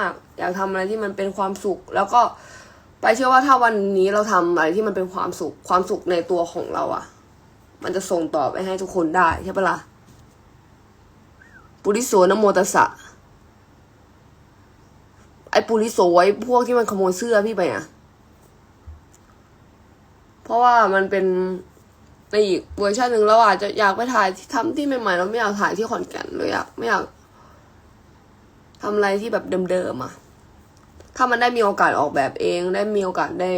ากอยากทำอะไรที่มันเป็นความสุข แล้วก็ไปเชื่อว่าถ้าวันนี้เราทำอะไรที่มันเป็นความสุข ความสุขในตัวของเราอะมันจะส่งต่อไปให้ทุกคนได้ใช่ปะล่ะปุริโสนโมตสะไอปุริโสไอพวกที่มันขโมยเสื้อพี่ไปอะเพราะว่ามันเป็นในอีกเวอร์ชันหนึ่งเราอาจจะอยากไปถ่ายที่ทำที่ใหม่ๆเราไม่อยากถ่ายที่ขอนแก่นเลยอยากไม่อยาก ทำอะไรที่แบบเดิมๆอะถ้ามันได้มีโอกาสออกแบบเอง ได้มีโอกาสได้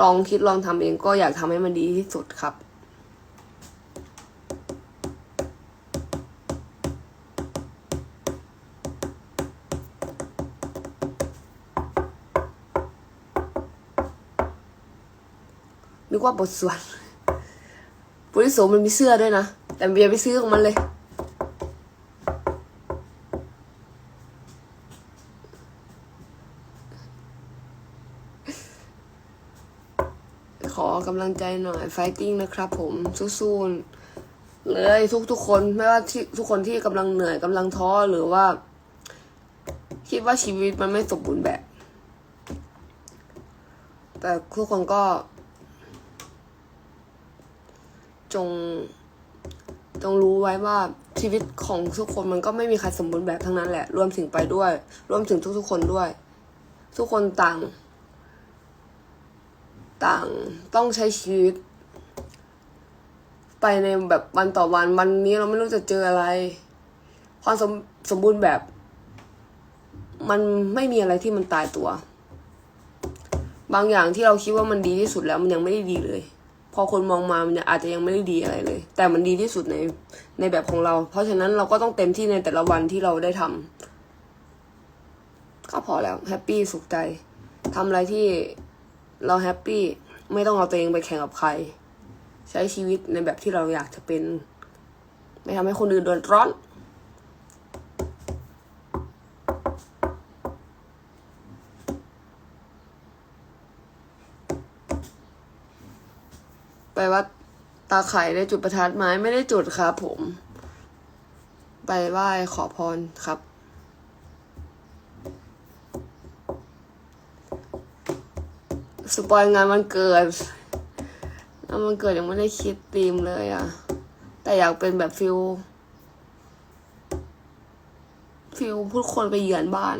ลองคิดลองทำเองก็อยากทำให้มันดีที่สุดครับนึกว่าบทสวดปุริโสมันมีเสื้อด้วยนะ แต่เบียร์ไปซื้อของมันเลย ขอ กำลังใจหน่อย ไฟติ้งนะครับผมสู้ๆเลยทุกๆคนไม่ว่าที่ทุกคนที่กำลังเหนื่อยกำลังท้อหรือว่า คิดว่าชีวิตมันไม่สมบูรณ์แบบ แต่ทุกคนก็ จงจงรู้ไว้ว่าชีวิตของทุกคนมันก็ไม่มีใครสมบูรณ์แบบทั้งนั้นแหละ รวมถึงไปด้วย รวมถึงทุกๆคนด้วย ทุกคนต่าง ต่างต้องใช้ชีวิต ไปในแบบวันต่อวันวันนี้เราไม่รู้จะเจออะไร ความสมสมบูรณ์แบบ มันไม่มีอะไรที่มันตายตัว บางอย่างที่เราคิดว่ามันดีที่สุดแล้วมันยังไม่ได้ดีเลย พอคนมองมามันอาจจะยังไม่ได้ดีอะไรเลย แต่มันดีที่สุดในในแบบของเรา เพราะฉะนั้นเราก็ต้องเต็มที่ในแต่ละวันที่เราได้ทำก็พอแล้วแฮปปี้สุขใจทำอะไรที่ เราแฮปปี้ไม่ต้องเอาตัวเองไปแข่งกับใคร ใช้ชีวิตในแบบที่เราอยากจะเป็น ไม่ทำให้คนอื่นเดือดร้อน ไปวัดตาไข่ได้จุดประทัดไหมไม่ได้จุดครับผม ไปไหว้ขอพรครับ สปอยงานวันเกิดงานวันเกิดยังไม่ได้คิดธีมเลยอะแต่อยากเป็นแบบฟิลฟิลพูดคนไปเยือนบ้าน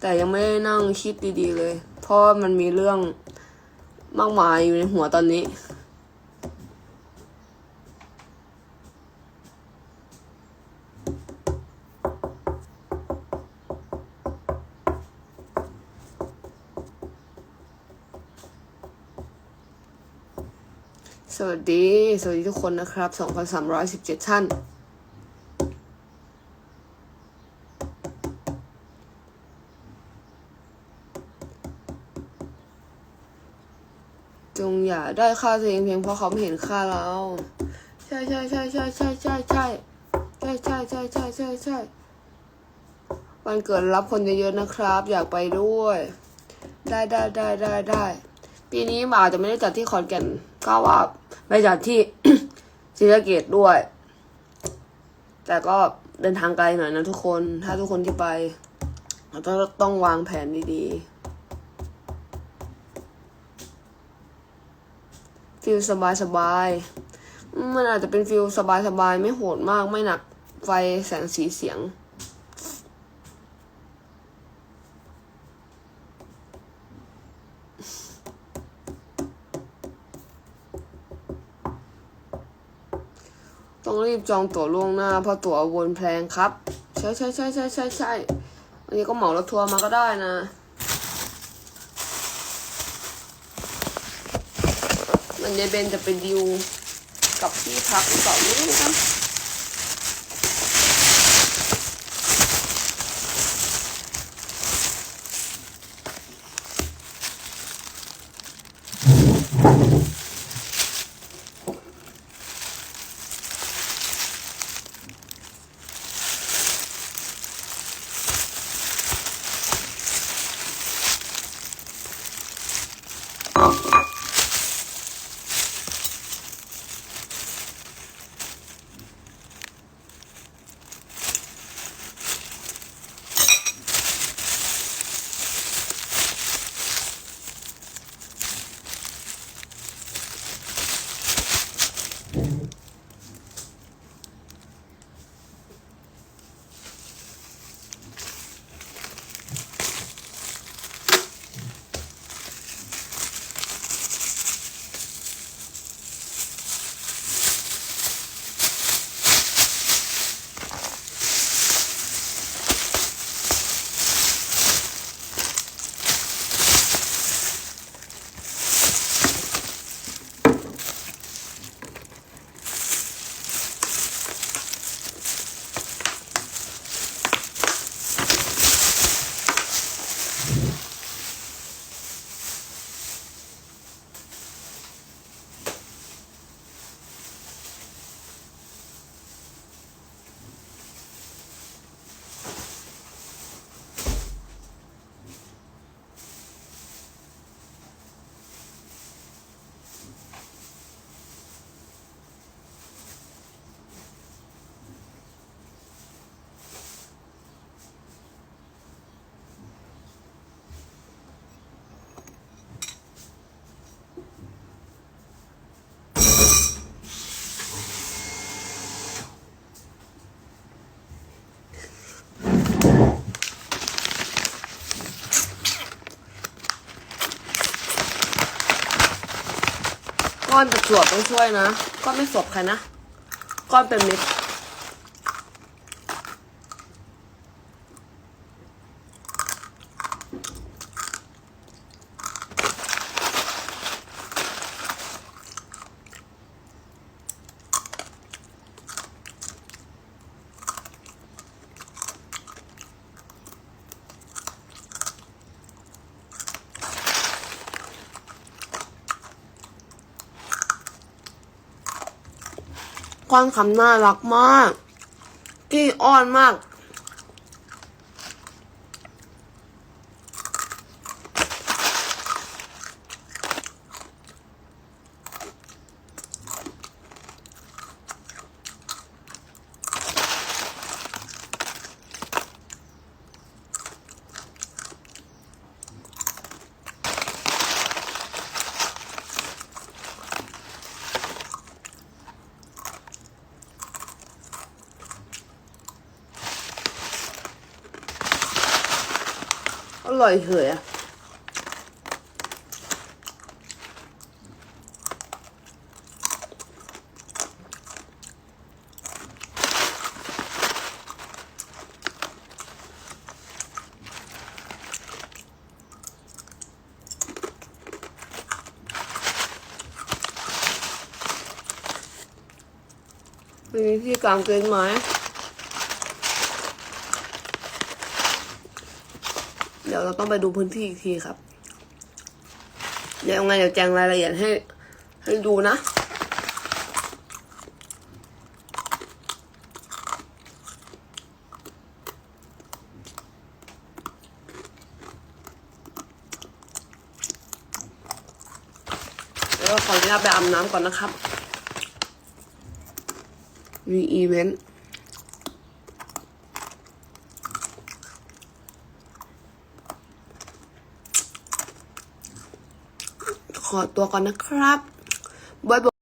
แต่ยังไม่ได้นั่งคิดดีๆเลย เพราะมันมีเรื่องมากมายอยู่ในหัวตอนนี้ สวัสดี สวัสดีทุกคนนะครับ 2,317 ท่าน จงอย่าได้ค่าตัวเองเพียงเพราะเขาไม่เห็นค่าเรา ใช่ใช่ใช่ใช่ใช่ใช่ใช่ใช่ใช่ใช่ใช่ใช่ใช่วันเกิดรับคนเยอะๆนะครับ อยากไปด้วย ได้ได้ได้ได้ได้ ปีนี้อาจะไม่ได้จัดที่ขอนแก่นก็ว่าไปจัดที่ศรีสะเกดด้วย แต่ก็เดินทางไกลหน่อยนะทุกคน ถ้าทุกคนที่ไปเราต้องต้องวางแผนดีๆฟิลสบายสบายๆมันอาจจะเป็นฟิลสบายสบายๆไม่โหดมากไม่หนักไฟแสงสีเสียง รีบจองตั๋วล่วงหน้าเพราะตั๋ววนแพงครับ ใช่ใช่ใช่ใช่ใช่ใช่อันนี้ก็เหมารถทัวร์มาก็ได้นะมันยายเบนจะไปดิวกับที่พักหรือเปล่าไม่รู้นะ ก้อนจะจวบต้องช่วยนะ ก้อนไม่สบใครนะ ก้อนเป็นมิตร อนคำน่ารักมาก กี้อ้อนมาก ร่อยเหยอะมีที่กางเต็นท์ไหม ดี๋ยวเราต้องไปดูพื้นที่อีกทีครับ เดี๋ยวยังไงเดี๋ยวแจ้งรายละเอียดให้ ให้ดูนะแล้วก็ขออนุญาตไปอาบน้ำก่อนนะครับ มีอีเวนต์ ขอตัวก่อนนะครับบ๊ายบาย